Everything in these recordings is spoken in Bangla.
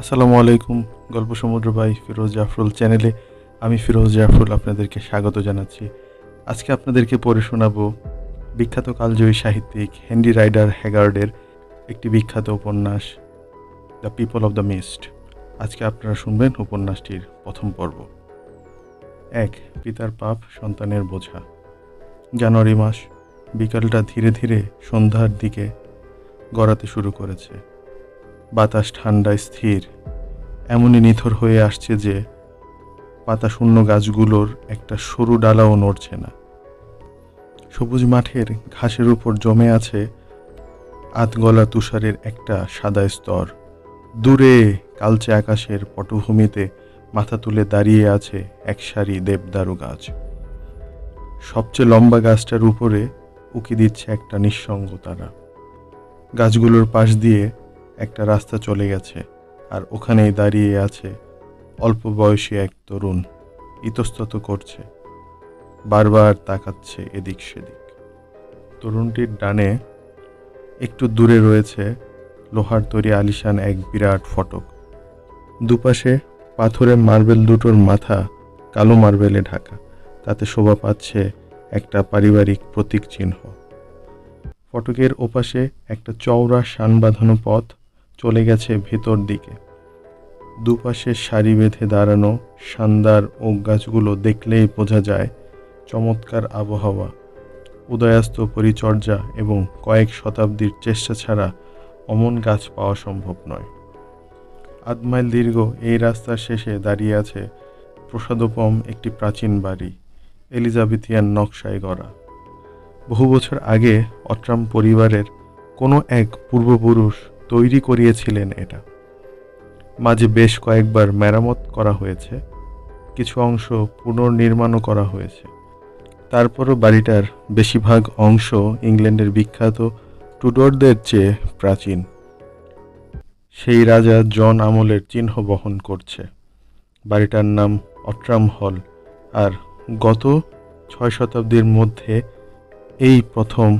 আসসালামু আলাইকুম, গল্প সমুদ্র ভাই ফিরোজ জাফরুল চ্যানেলে আমি ফিরোজ জাফরুল আপনাদেরকে স্বাগত জানাচ্ছি। আজকে আপনাদেরকে পড়ে শোনাবো বিখ্যাত কালজয়ী সাহিত্যিক হেনরি রাইডার হ্যাগার্ডের একটি বিখ্যাত উপন্যাস, the people of the mist. আজকে আপনারা শুনবেন উপন্যাসটির প্রথম পর্ব। এক, পিতার পাপ সন্তানের বোঝা। জানুয়ারি মাস বিকালটা ধীরে ধীরে সন্ধ্যার দিকে গড়াতে শুরু করেছে। বাতাস ঠান্ডা স্থির। এমনই নিথর হয়ে আসছে যে পাতা শূন্য গাছগুলোর একটা সরু ডালাও নড়ছে না। সবুজ মাঠের ঘাসের উপর জমে আছে আতগলা তুষারের একটা সাদা স্তর। দূরে কালচে আকাশের পটভূমিতে মাথা তুলে দাঁড়িয়ে আছে এক সারি দেবদারু গাছ। সবচেয়ে লম্বা গাছটার উপরে উকি দিচ্ছে একটা নিঃসঙ্গ তারা। গাছগুলোর পাশ দিয়ে একটা রাস্তা চলে গেছে আর ওখানেই দাঁড়িয়ে আছে অল্প বয়সী এক তরুণ ইতস্তত করছে। বারবার তাকাচ্ছে এদিক সেদিক। তরুণটির ডানে একটু দূরে রয়েছে লোহার তৈরি আলিশান এক বিরাট ফটক। দুপাশে পাথরের মার্বেল দুটোর মাথা কালো মার্বেলে ঢাকা। তাতে শোভা পাচ্ছে একটা পারিবারিক প্রতীক চিহ্ন। ফটকের ওপাশে একটা চওড়া শান বাঁধানো পথ চলে গেছে ভেতর দিকে। দুপাশে সারি বেঁধে দাঁড়ানো শানদার ও গাছগুলো দেখলেই বোঝা যায় চমৎকার আবহাওয়া, উদয়াস্ত পরিচর্যা এবং কয়েক শতাব্দীর চেষ্টা ছাড়া অমন গাছ পাওয়া সম্ভব নয়। আধ মাইল দীর্ঘ এই রাস্তার শেষে দাঁড়িয়ে আছে প্রসাদোপম একটি প্রাচীন বাড়ি, এলিজাবেথিয়ান নকশায় গড়া। বহু বছর আগে অট্রাম পরিবারের কোনো এক পূর্বপুরুষ তৈরি করিয়েছিলেন এটা। মাঝে বেশ কয়েকবার মেরামত করা হয়েছে, কিছু অংশ পুনর্নির্মাণও করা হয়েছে। তারপরও বাড়িটার বেশিরভাগ অংশ ইংল্যান্ডের বিখ্যাত টুডোরদের চেয়ে প্রাচীন। সেই রাজা জন আমলের চিহ্ন বহন করছে। বাড়িটার নাম অট্রাম হল আর গত ছয় শতাব্দীর মধ্যে এই প্রথম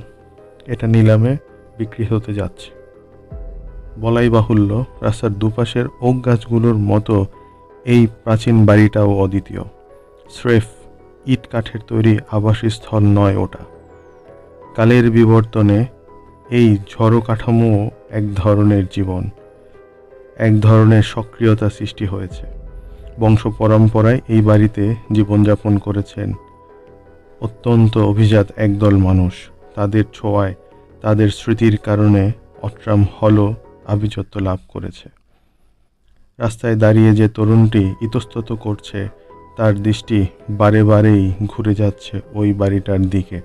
এটা নিলামে বিক্রি হতে যাচ্ছে। বলাই বাহুল্য রাস্তার দুপাশের ওক গাছগুলোর মতো এই প্রাচীন বাড়িটাও অদ্বিতীয়। স্রেফ ইট কাঠের তৈরি আবাসস্থল নয় ওটা। কালের বিবর্তনে এই ঝড়ো কাঠামো এক ধরনের জীবন, এক ধরনের সক্রিয়তা সৃষ্টি হয়েছে। বংশ পরম্পরায় এই বাড়িতে জীবনযাপন করেছেন অত্যন্ত অভিজাত একদল মানুষ। তাদের ছোঁয়ায়, তাদের স্মৃতির কারণে অট্রাম হলও আভিজাত্য লাভ করেছে। রাস্তায় দাঁড়িয়ে যে তরুণটি ইতস্তত করছে, তার দৃষ্টি বারে বারেই ঘুরে যাচ্ছে ওই বাড়িটার দিকে।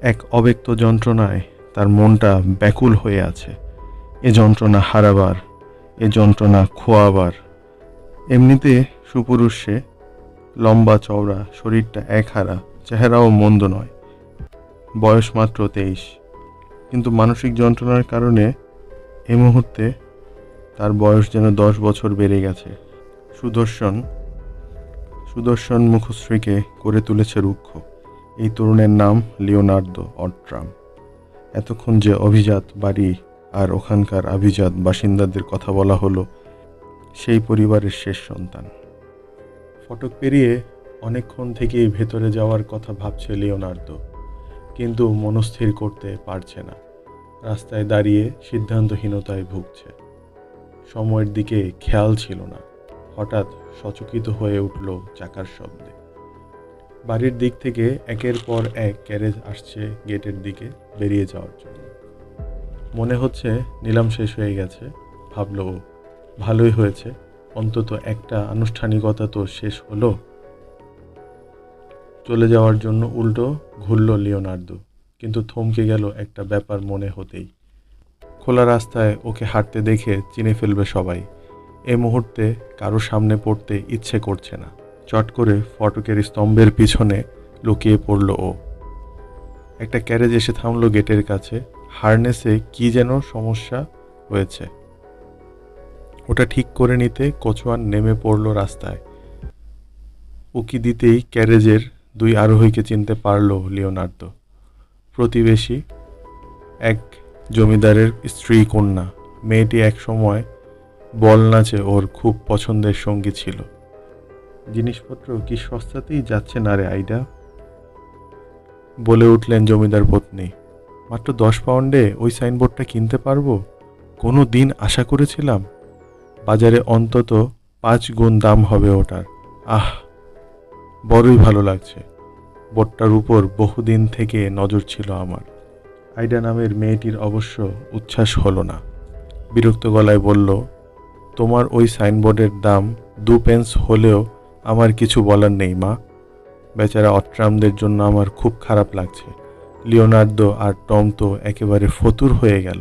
এক অব্যক্ত যন্ত্রণায় তার মনটা ব্যাকুল হয়ে আছে। এ যন্ত্রণা হারাবার, এ যন্ত্রণা খোয়াবার। এমনিতে সুপুরুষ সে লম্বা চওড়া, শরীরটা একহারা, চেহারাও মন্দ নয়। বয়স মাত্র তেইশ। কিন্তু মানসিক যন্ত্রণার কারণে এই মুহূর্তে তার বয়স যেন দশ বছর বেড়ে গেছে। সুদর্শন সুদর্শন মুখশ্রীকে করে তুলেছে রুক্ষ। এই তরুণের নাম লিওনার্দো অট্রাম। এতক্ষণ যে অভিজাত বাড়ি আর ওখানকার আভিজাত বাসিন্দাদের কথা বলা হলো, সেই পরিবারের শেষ সন্তান। ফটক পেরিয়ে অনেকক্ষণ থেকেই ভেতরে যাওয়ার কথা ভাবছে লিওনার্দো, কিন্তু মনস্থির করতে পারছে না। রাস্তায় দাঁড়িয়ে সিদ্ধান্তহীনতায় ভুগছে। সময়ের দিকে খেয়াল ছিল না। হঠাৎ সচকিত হয়ে উঠল চাকার শব্দে। বাড়ির দিক থেকে একের পর এক ক্যারেজ আসছে গেটের দিকে বেরিয়ে যাওয়ার জন্য। মনে হচ্ছে নিলাম শেষ হয়ে গেছে। ভাবল ভালোই হয়েছে। অন্তত একটা আনুষ্ঠানিকতা তো শেষ হলো। চলে যাওয়ার জন্য উল্টো ঘুরল লিওনার্দো। কিন্তু থমকে গেল একটা ব্যাপার মনে হতেই। খোলা রাস্তায় ওকে হাঁটতে দেখে চিনে ফেলবে সবাই। এ মুহূর্তে কারও সামনে পড়তে ইচ্ছে করছে না। চট করে ফটকের স্তম্ভের পিছনে লুকিয়ে পড়ল ও। একটা ক্যারেজ এসে থামলো গেটের কাছে। হারনেসে কি যেন সমস্যা হয়েছে। ওটা ঠিক করে নিতে কোচওয়ান নেমে পড়ল রাস্তায়। উকি দিতেই ক্যারেজের দুই আরোহীকে চিনতে পারল লিওনার্দো। প্রতিবেশী, এক জমিদারের স্ত্রী কন্যা। মেয়েটি এক সময় বল নাচে ওর খুব পছন্দের সঙ্গী ছিল। জিনিসপত্র কি সস্তাতেই যাচ্ছে না রে আইডা? বলে উঠলেন জমিদার পত্নী। মাত্র দশ পাউন্ডে ওই সাইনবোর্ডটা কিনতে পারব? কোনো দিন আশা করেছিলাম বাজারে অন্তত পাঁচ গুণ দাম হবে ওটার। আহ, বড়ই ভালো লাগছে। বোর্ডটার উপর বহুদিন থেকে নজর ছিল আমার। আইডা নামের মেয়েটির অবশ্য উচ্ছ্বাস হলো না। বিরক্ত গলায় বলল, তোমার ওই সাইনবোর্ডের দাম দু পেন্স হলেও আমার কিছু বলার নেই, মা। বেচারা অট্রামদের জন্য আমার খুব খারাপ লাগছে। লিওনার্দো আর টম তো একেবারে ফতুর হয়ে গেল।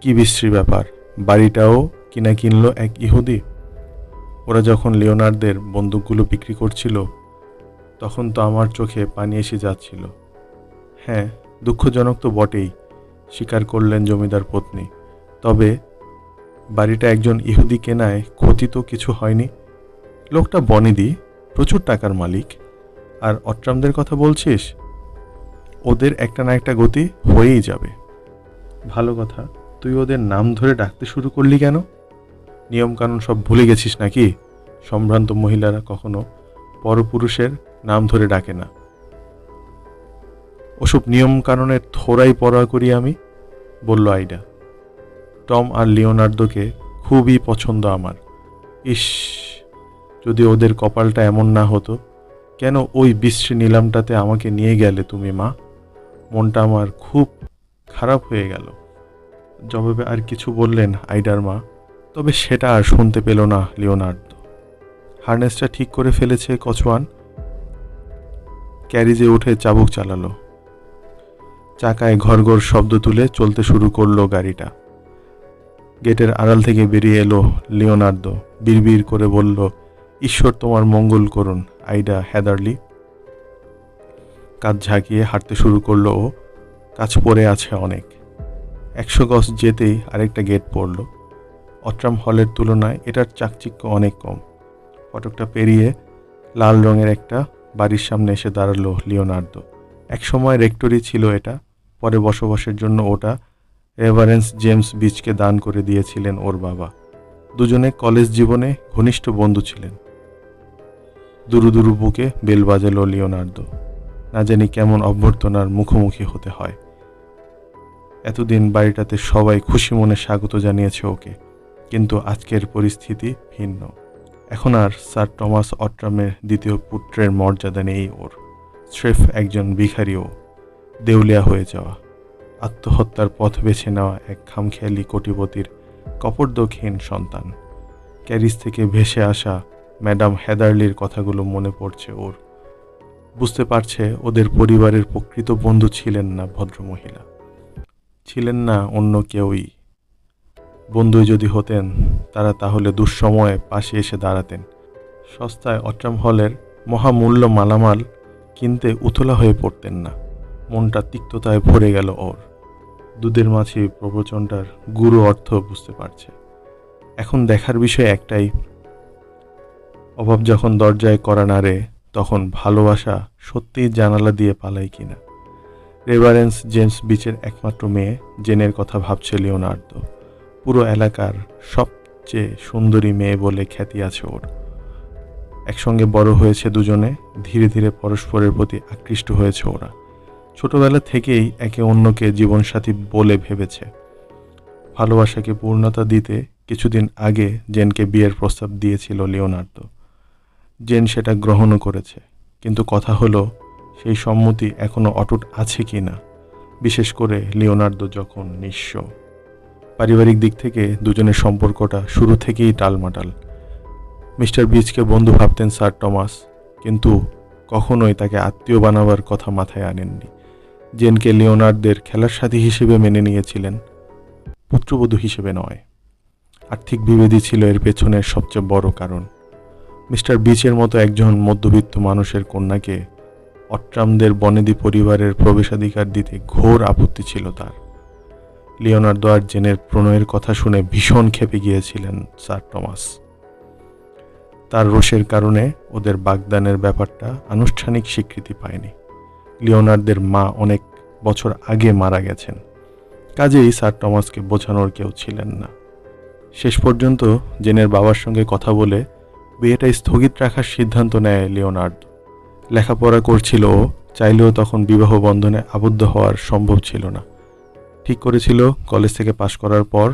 কি বিশ্রী ব্যাপার, বাড়িটাও কিনা কিনলো এক ইহুদি? ওরা যখন লিওনার্দের বন্দুকগুলো বিক্রি করছিল তখন তো আমার চোখে পানি এসে যাচ্ছিল। হ্যাঁ দুঃখজনক তো বটেই, স্বীকার করলেন জমিদার পত্নী। তবে বাড়িটা একজন ইহুদি কেনায় ক্ষতি তো কিছু হয়নি। লোকটা বনেদি, প্রচুর টাকার মালিক। আর অট্রামদের কথা বলছিস? ওদের একটা না একটা গতি হয়েই যাবে। ভালো কথা, তুই ওদের নাম ধরে ডাকতে শুরু করলি কেন? নিয়মকানুন সব ভুলে গেছিস নাকি? সম্ভ্রান্ত মহিলারা কখনো পরপুরুষের নাম ধরে ডাকে না। ওসব নিয়মকানুনের থোড়াই পড়া করি আমি, বলল আইডা। টম আর লিওনার্দোকে খুবই পছন্দ আমার। ইস, যদি ওদের কপালটা এমন না হতো, কেন ওই বিশ্রী নিলামটাতে আমাকে নিয়ে গেলে তুমি, মা? মনটা আমার খুব খারাপ হয়ে গেল। জবাবে আর কিছু বললেন আইডার মা, তবে সেটা আর শুনতে পেল না লিওনার্দো। হার্নেসটা ঠিক করে ফেলেছে কচওয়ান ক্যারিজে উঠে চাবুক চালালো। চাকায় ঘর ঘর শব্দ তুলে চলতে শুরু করল গাড়িটা। গেটের আড়াল থেকে বেরিয়ে এলো লিওনার্দো। বিড়বিড় করে বলল, ঈশ্বর তোমার মঙ্গল করুন, আইডা হ্যাদারলি কাজ ঝাঁকিয়ে হাঁটতে শুরু করল ও। কাজ পড়ে আছে অনেক। একশো গজ যেতেই আরেকটা গেট পড়ল। অট্রাম হলের তুলনায় এটার চাকচিক্য অনেক কম। ফটকটা পেরিয়ে লাল রঙের একটা বাড়ির সামনে এসে দাঁড়াল লিওনার্দো। একসময় রেক্টরি ছিল এটা, পরে বসবাসের জন্য ওটা রেভারেন্স জেমস বিচকে দান করে দিয়েছিলেন ওর বাবা। দুজনে কলেজ জীবনে ঘনিষ্ঠ বন্ধু ছিলেন। দুরু দুরু বুকে বেল বাজালো লিওনার্দো। না জানি কেমন অভ্যর্থনার মুখোমুখি হতে হয়। এতদিন বাড়িটাতে সবাই খুশি মনে স্বাগত জানিয়েছে ওকে, কিন্তু আজকের পরিস্থিতি ভিন্ন। এখন আর স্যার টমাস অট্রামের দ্বিতীয় পুত্রের মর্যাদা নেই ওর। স্রেফ একজন ভিখারিও দেউলিয়া হয়ে যাওয়া। আত্মহত্যার পথ বেছে নেওয়া এক খামখেয়ালি কোটিপতির কপর্দকহীন সন্তান। ক্যারিস থেকে ভেসে আসা ম্যাডাম হেদারলির কথাগুলো মনে পড়ছে ওর। বুঝতে পারছে ওদের পরিবারের প্রকৃত বন্ধু ছিলেন না ভদ্রমহিলা। ছিলেন না অন্য কেউই। বন্ধুই যদি হতেন, তারা তাহলে দুঃসময়ে পাশে এসে দাঁড়াতেন। সস্তায় অট্রাম হলের মহামূল্য মালামাল কিনতে উতলা হয়ে পড়তেন না। মনটা তিক্ততায় ভরে গেল ওর। দুধের মাছি প্রবচনটার গুরু অর্থ বুঝতে পারছে। এখন দেখার বিষয় একটাই, অভাব যখন দরজায় করা নাড়ে তখন ভালোবাসা সত্যিই জানালা দিয়ে পালাই কিনা। রেভারেন্স জেমস বিচের একমাত্র মেয়ে, জেনের কথা ভাবছে লিওনার্দো। পুরো এলাকার সবচেয়ে সুন্দরী মেয়ে বলে খ্যাতি আছে ওর। একসঙ্গে বড় হয়েছে দুজনে, ধীরে ধীরে পরস্পরের প্রতি আকৃষ্ট হয়েছে ওরা। ছোটবেলা থেকেই একে অন্যকে জীবনসাথী বলে ভেবেছে। ভালোবাসাকে পূর্ণতা দিতে কিছুদিন আগে জেনকে বিয়ের প্রস্তাব দিয়েছিল লিওনার্দো। জেন সেটা গ্রহণও করেছে, কিন্তু কথা হলো, সেই সম্মতি এখনও অটুট আছে কি না বিশেষ করে লিওনার্দো যখন নিঃস্ব। পারিবারিক দিক থেকে দুজনের সম্পর্কটা শুরু থেকেই টালমাটাল। মিস্টার বিচকে বন্ধু ভাবতেন স্যার টমাস, কিন্তু কখনোই তাকে আত্মীয় বানাবার কথা মাথায় আনেননি। জেনকে লিওনার্দের খেলার সাথী হিসেবে মেনে নিয়েছিলেন, পুত্রবধূ হিসেবে নয়। আর্থিক বিভেদই ছিল এর পেছনের সবচেয়ে বড় কারণ। মিস্টার বিচের মতো একজন মধ্যবিত্ত মানুষের কন্যাকে অট্রামদের বনেদি পরিবারের প্রবেশাধিকার দিতে ঘোর আপত্তি ছিল তার। লিওনার্দো আর জেনের প্রণয়ের কথা শুনে ভীষণ খেপে গিয়েছিলেন স্যার টমাস। তার রোষের কারণে ওদের বাগদানের ব্যাপারটা আনুষ্ঠানিক স্বীকৃতি পায়নি। লিওনার্দের মা অনেক বছর আগে মারা গেছেন। কাজেই স্যার টমাসকে বোঝানোর কেউ ছিলেন না। শেষ পর্যন্ত জেনের বাবার সঙ্গে কথা বলে বিয়েটা স্থগিত রাখার সিদ্ধান্ত নেয় লিওনার্দ। লেখাপড়া করছিল ও, চাইলেও তখন বিবাহ বন্ধনে আবদ্ধ হওয়ার সম্ভব ছিল না। ঠিক করেছিল কলেজ থেকে পাশ করার পর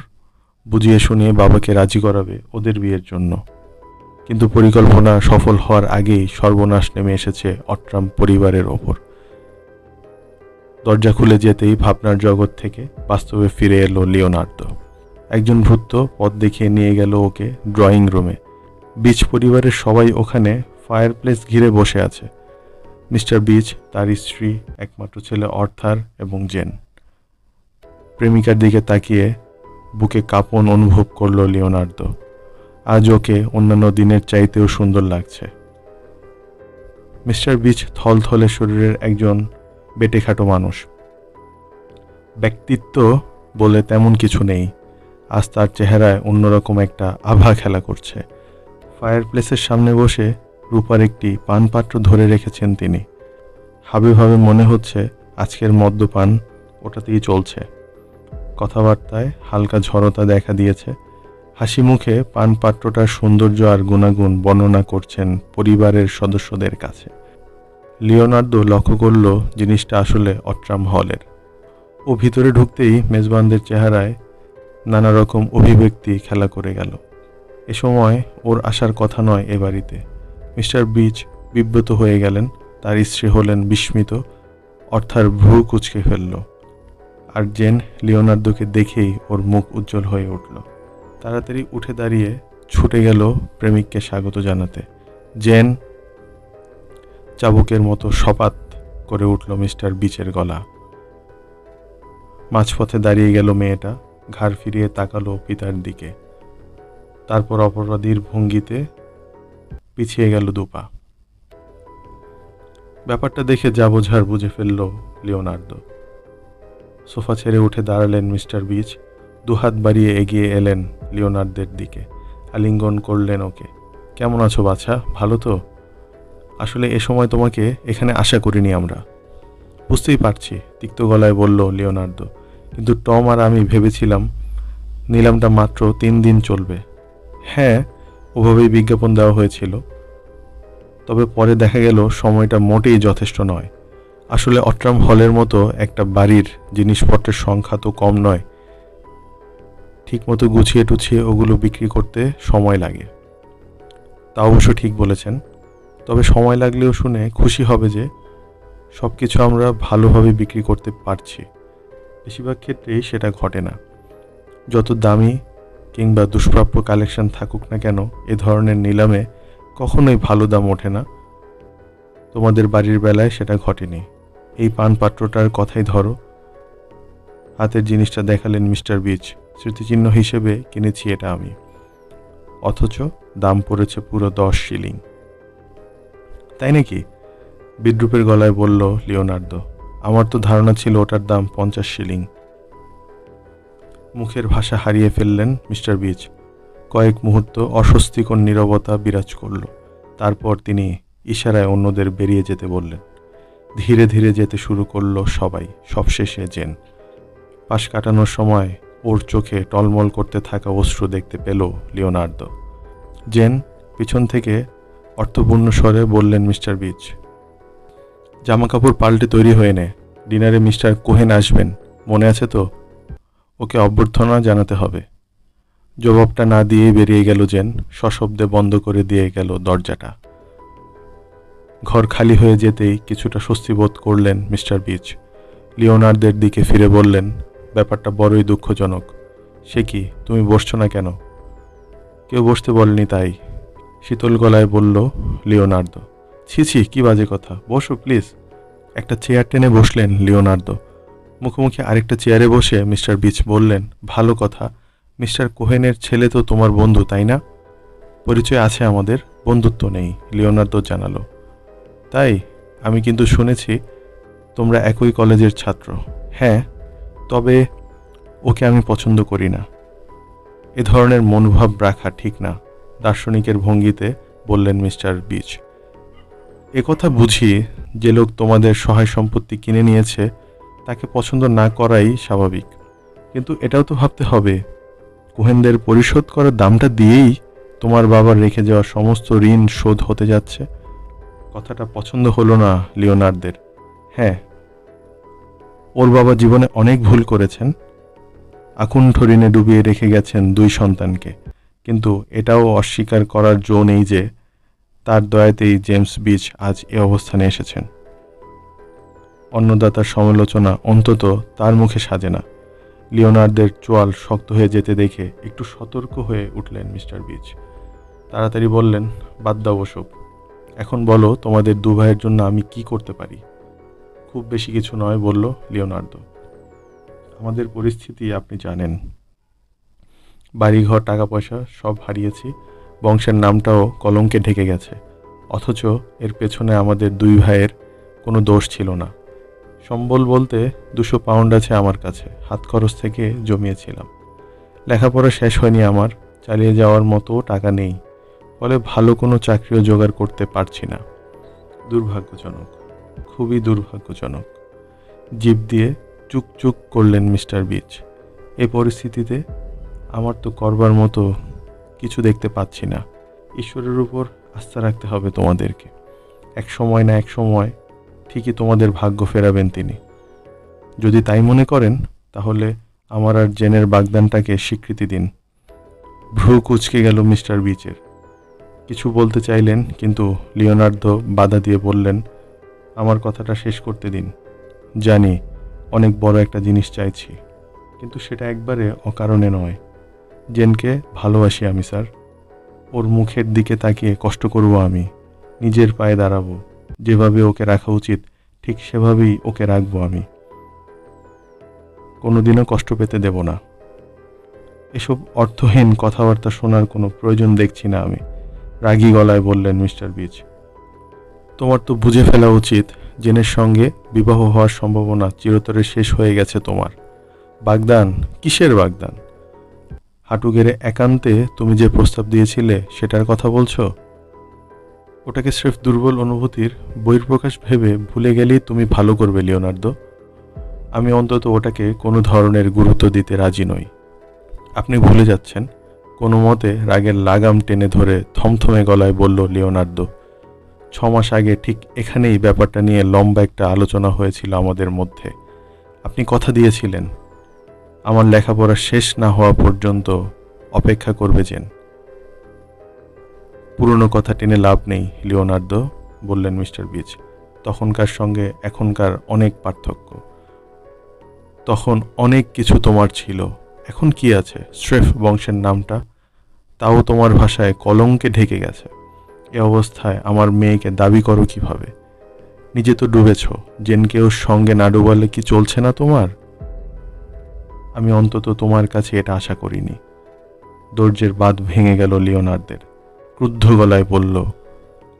বুঝিয়ে শুনিয়ে বাবাকে রাজি করাবে ওদের বিয়ের জন্য। কিন্তু পরিকল্পনা সফল হওয়ার আগেই সর্বনাশ নেমে এসেছে অট্রাম পরিবারের ওপর। দরজা খুলে যেতেই ভাবনার জগৎ থেকে বাস্তবে ফিরে এলো লিওনার্দো। একজন ভূত্ব পথ দেখিয়ে নিয়ে গেল ওকে ড্রয়িং রুমে বিচ পরিবারের সবাই ওখানে ফায়ারপ্লেস ঘিরে বসে আছে। মিস্টার বিচ, তার স্ত্রী, একমাত্র ছেলে অর্থার এবং জেন। প্রেমিকার দিকে তাকিয়ে বুকে কাঁপন অনুভব করল লিওনার্দো। আজ ওকে অন্যান্য দিনের চাইতেও সুন্দর লাগছে। মিস্টার বিচ থলথলে শরীরের একজন বেটেখাটো মানুষ। ব্যক্তিত্ব বলে তেমন কিছু নেই। আজ তার চেহারায় অন্যরকম একটা আভা খেলা করছে। ফায়ারপ্লেসের সামনে বসে রূপার একটি পানপাত্র ধরে রেখেছেন তিনি। হাবেভাবে মনে হচ্ছে আজকের মদ্যপান ওটাতেই চলছে। কথাবার্তায় হালকা ঝরতা দেখা দিয়েছে। হাসি মুখে পানপাত্রটার সৌন্দর্য আর গুণাগুণ বর্ণনা করছেন পরিবারের সদস্যদের কাছে। লিওনার্দো লক্ষ্য করল জিনিসটা আসলে অট্রাম হলের। ও ভিতরে ঢুকতেই মেজবানদের চেহারায় নানা রকম অভিব্যক্তি খেলা করে গেল। এ সময় ওর আসার কথা নয় এ বাড়িতে। মিস্টার বিচ বিব্রত হয়ে গেলেন, তার স্ত্রী হলেন বিস্মিত, অর্থাৎ ভ্রু কুচকে ফেলল। আর জেন লিওনার্দোকে দেখেই ওর মুখ উজ্জ্বল হয়ে উঠল। তাড়াতাড়ি উঠে দাঁড়িয়ে ছুটে গেল প্রেমিককে স্বাগত জানাতে। জেন চাবুকের মতো সপাত করে উঠল মিস্টার বিচের গলা। মাঝপথে দাঁড়িয়ে গেল মেয়েটা, ঘাড় ফিরিয়ে তাকালো পিতার দিকে। তারপর অপরাধীর ভঙ্গিতে পিছিয়ে গেল দুপা ব্যাপারটা দেখে যা বোঝার বুঝে ফেলল লিওনার্দো। সোফা ছেড়ে উঠে দাঁড়ালেন মিস্টার বিচ দুহাত বাড়িয়ে এগিয়ে এলেন লিওনার্দের দিকে। আলিঙ্গন করলেন ওকে। কেমন আছো বাছা? ভালো তো? আসলে এ সময় তোমাকে এখানে আশা করিনি আমরা। বুঝতেই পারছি, তিক্ত গলায় বলল লিওনার্দো। কিন্তু টম আর আমি ভেবেছিলাম নিলামটা মাত্র তিন দিন চলবে। হ্যাঁ ওভাবেই বিজ্ঞাপন দেওয়া হয়েছিল। তবে পরে দেখা গেল সময়টা মোটেই যথেষ্ট নয়। আসলে অট্রাম হলের মতো একটা বাড়ির জিনিসপত্রের সংখ্যা তো কম নয়। ঠিকমতো গুছিয়ে টুছিয়ে ওগুলো বিক্রি করতে সময় লাগে। তা অবশ্য ঠিক বলেছেন। তবে সময় লাগলেও শুনে খুশি হবে যে সব কিছু আমরা ভালোভাবে বিক্রি করতে পারছি। বেশিরভাগ ক্ষেত্রেই সেটা ঘটে না। যত দামি কিংবা দুষ্প্রাপ্য কালেকশন থাকুক না কেন, এ ধরনের নিলামে কখনোই ভালো দাম ওঠে না। তোমাদের বাড়ির বেলায় সেটা ঘটেনি। এই পানপাত্রটার কথাই ধরো। হাতের জিনিসটা দেখালেন মিস্টার বিচ স্মৃতিচিহ্ন হিসেবে কিনেছি এটা আমি। অথচ দাম পড়েছে পুরো দশ শিলিং। তাই নাকি? বিদ্রুপের গলায় বলল লিওনার্দো, আমার তো ধারণা ছিল ওটার দাম পঞ্চাশ শিলিং। মুখের ভাষা হারিয়ে ফেললেন মিস্টার বিচ কয়েক মুহূর্ত অস্বস্তিকর নীরবতা বিরাজ করল। তারপর তিনি ইশারায় অন্যদের বেরিয়ে যেতে বললেন। ধীরে ধীরে যেতে শুরু করল সবাই সবশেষে জেন। পাশ কাটানোর সময় ওর চোখে টলমল করতে থাকা অশ্রু দেখতে পেল লিওনার্দো। জেন পিছন থেকে অর্থপূর্ণ স্বরে বললেন, মিস্টার বিচ জামা কাপড় পাল্টে তৈরি হয়ে নে। ডিনারে মিস্টার কোহেন আসবেন, মনে আছে তো? ওকে অভ্যর্থনা জানাতে হবে। জবাবটা না দিয়েই বেরিয়ে গেল জেন, সশব্দে বন্ধ করে দিয়ে গেল দরজাটা। ঘর খালি হয়ে যেতেই কিছুটা স্বস্তি বোধ করলেন মিস্টার বিচ লিওনার্দের দিকে ফিরে বললেন, ব্যাপারটা বড়ই দুঃখজনক। সে কি, তুমি বসছো না কেন? কেউ বসতে বলেনি তাই, শীতল গলায় বলল লিওনার্দো। ছি ছি, কি বাজে কথা। বসো, প্লিজ। একটা চেয়ার টেনে বসলেন লিওনার্দো। মুখোমুখি আরেকটা চেয়ারে বসে মিস্টার বিচ বললেন, ভালো কথা। মিস্টার কোহেনের ছেলে তো তোমার বন্ধু, তাই না? পরিচয় আছে আমাদের, বন্ধুত্ব নেই, লিওনার্দো জানালো। তাই আমি কিন্তু শুনেছি তোমরা একই কলেজের ছাত্র। হ্যাঁ তবে ওকে আমি পছন্দ করি না। এ ধরনের মনোভাব রাখা ঠিক না, দার্শনিকের ভঙ্গিতে বললেন মিস্টার বিচ। একথা বুঝি যে লোক তোমাদের সহায় সম্পত্তি কিনে নিয়েছে, তাকে পছন্দ না করাই স্বাভাবিক। কিন্তু এটাও তো ভাবতে হবে, কোহেনদের পরিশোধ করার দামটা দিয়েই তোমার বাবার রেখে যাওয়া সমস্ত ঋণ শোধ হতে যাচ্ছে। কথাটা পছন্দ হলো না লিওনার্দের। হ্যাঁ ওর বাবা জীবনে অনেক ভুল করেছেন। আকুণ্ঠ ঋণে ডুবিয়ে রেখে গেছেন দুই সন্তানকে। কিন্তু এটাও অস্বীকার করার জো নেই যে, তার দয়াতেই জেমস বিচ আজ এ অবস্থানে এসেছেন। অন্নদাতার সমালোচনা অন্তত তার মুখে সাজে না। লিওনার্দের চোয়াল শক্ত হয়ে যেতে দেখে একটু সতর্ক হয়ে উঠলেন মিস্টার বিচ। তাড়াতাড়ি বললেন, বাদ এখন বলো, তোমাদের দু ভাইয়ের জন্য আমি কি করতে পারি? খুব বেশি কিছু নয়, বলল লিওনার্দো। আমাদের পরিস্থিতি আপনি জানেন। বাড়িঘর টাকা পয়সা সব হারিয়েছি। বংশের নামটাও কলঙ্কে ঢেকে গেছে। অথচ এর পেছনে আমাদের দুই ভাইয়ের কোনো দোষ ছিল না। সম্বল বলতে দুশো পাউন্ড আছে আমার কাছে, হাত খরচ থেকে জমিয়েছিলাম। লেখাপড়া শেষ হয়নি আমার, চালিয়ে যাওয়ার মতো টাকা নেই। ফলে ভালো কোনো চাকরিও জোগাড় করতে পারছি না। দুর্ভাগ্যজনক, খুবই দুর্ভাগ্যজনক। জিপ দিয়ে চুক চুক করলেন মিস্টার বিচ। এই পরিস্থিতিতে আমার তো করবার মতো কিছু দেখতে পাচ্ছি না। ঈশ্বরের উপর আস্থা রাখতে হবে তোমাদেরকে। এক সময় না এক সময় ঠিকই তোমাদের ভাগ্য ফেরাবেন তিনি। যদি তাই মনে করেন, তাহলে আমার আর জেনের বাগদানটাকে স্বীকৃতি দিন। ভ্রু কুচকে গেল মিস্টার বিচের। কিছু বলতে চাইলেন, কিন্তু লিওনার্দো বাধা দিয়ে বললেন, আমার কথাটা শেষ করতে দিন। জানি অনেক বড় একটা জিনিস চাইছি, কিন্তু সেটা একবারে অকারণে নয়। জেনকে ভালোবাসি আমি, স্যার। ওর মুখের দিকে তাকিয়ে কষ্ট করব আমি। নিজের পায়ে দাঁড়াবো। যেভাবে ওকে রাখা উচিত, ঠিক সেভাবেই ওকে রাখব আমি। কোনোদিনও কষ্ট পেতে দেব না। এসব অর্থহীন কথাবার্তা শোনার কোনো প্রয়োজন দেখছি না আমি। রাগী গলায় বললেন, মিস্টার বিচ তোমার তো বুঝে ফেলা উচিত। জেনের সঙ্গে বিবাহ হওয়ার সম্ভাবনা চিরতরে শেষ হয়ে গেছে তোমার। বাগদান, কিসের বাগদান? হাঁটু গেড়ে একান্তে তুমি যে প্রস্তাব দিয়েছিলে, সেটার কথা বলছো? ওটাকে স্রেফ দুর্বল অনুভূতির বহির্প্রকাশ ভেবে ভুলে গেলেই তুমি ভালো করবে, লিওনার্দো। আমি অন্তত ওটাকে কোনো ধরনের গুরুত্ব দিতে রাজি নই। আপনি ভুলে যাচ্ছেন। কোনো মতে রাগের লাগাম টেনে ধরে থমথমে গলায় বলল, লিওনার্দো ছ মাস আগে ঠিক এখানেই ব্যাপারটা নিয়ে লম্বা একটা আলোচনা হয়েছিল আমাদের মধ্যে। আপনি কথা দিয়েছিলেন। আমার লেখাপড়া শেষ না হওয়া পর্যন্ত অপেক্ষা করবে যেন পুরনো কথা টেনে লাভ নেই, লিওনার্দো, বললেন মিস্টার বিচ। তখনকার সঙ্গে এখনকার অনেক পার্থক্য। তখন অনেক কিছু তোমার ছিল। এখন কি আছে? স্রেফ বংশের নামটা? তাও তোমার ভাষায় কলঙ্কে ঢেকে গেছে। এ অবস্থায় আমার মেয়েকে দাবি করো কীভাবে? নিজে তো ডুবেছ। জেনকে ওর সঙ্গে না ডুবালে কি চলছে না তোমার? আমি অন্তত তোমার কাছে এটা আশা করিনি। দর্জের বাদ ভেঙে গেল লিওনার্দের। ক্রুদ্ধ গলায় বলল,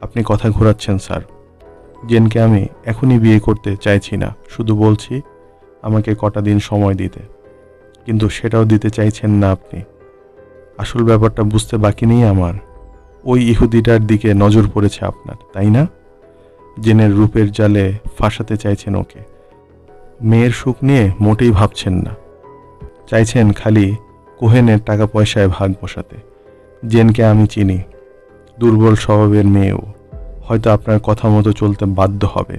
আপনি কথা ঘোরাচ্ছেন, স্যার। জেনকে আমি এখনই বিয়ে করতে চাইছি না। শুধু বলছি, আমাকে কটা দিন সময় দিতে। কিন্তু সেটাও দিতে চাইছেন না আপনি। আসল ব্যাপারটা বুঝতে বাকি নেই আমার। ওই ইহুদিটার দিকে নজর পড়েছে আপনার, তাই না? জেনের রূপের জালে ফাঁসাতে চাইছেন ওকে। মেয়ের সুখ নিয়ে মোটেই ভাবছেন না। চাইছেন খালি কোহেনের টাকা পয়সায় ভাগ বসাতে। জেনকে আমি চিনি, দুর্বল স্বভাবের মেয়েও। হয়তো আপনার কথা মতো চলতে বাধ্য হবে।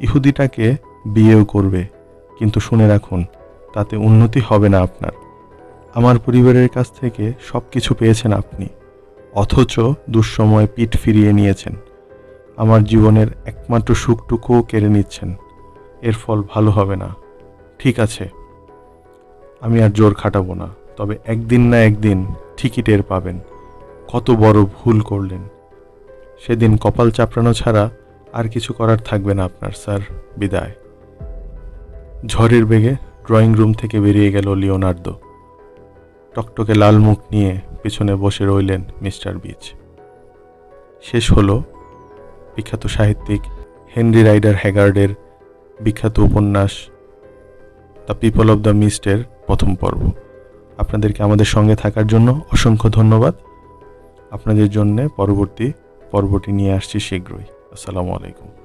ইহুদিটাকে বিয়েও করবে, কিন্তু শুনে রাখুন তাতে উন্নতি হবে না আপনার। আমার পরিবারের কাছ থেকে সব কিছু পেয়েছেন আপনি, অথচ দুঃসময় পিঠ ফিরিয়ে নিয়েছেন। আমার জীবনের একমাত্র সুখটুকুও কেড়ে নিচ্ছেন। এর ফল ভালো হবে না। ঠিক আছে, আমি আর জোর খাটাবো না, তবে একদিন না একদিন ঠিকই টের পাবেন, কত বড় ভুল করলেন। সেদিন কপাল চাপড়ানো ছাড়া আর কিছু করার থাকবে না আপনার, স্যার। বিদায়। ঝড়ের বেগে ড্রয়িং রুম থেকে বেরিয়ে গেল লিওনার্দো। টকটকে লাল মুখ নিয়ে পিছনে বসে রইলেন মিস্টার বিচ। শেষ হলো বিখ্যাত সাহিত্যিক হেনরি রাইডার হ্যাগার্ডের বিখ্যাত উপন্যাস দ্য পিপল অব দ্য মিস্টের প্রথম পর্ব। আপনাদেরকে আমাদের সঙ্গে থাকার জন্য অসংখ্য ধন্যবাদ। আপনাদের জন্য পরবর্তী পর্বটি নিয়ে আসছি শীঘ্রই। আসসালামু আলাইকুম।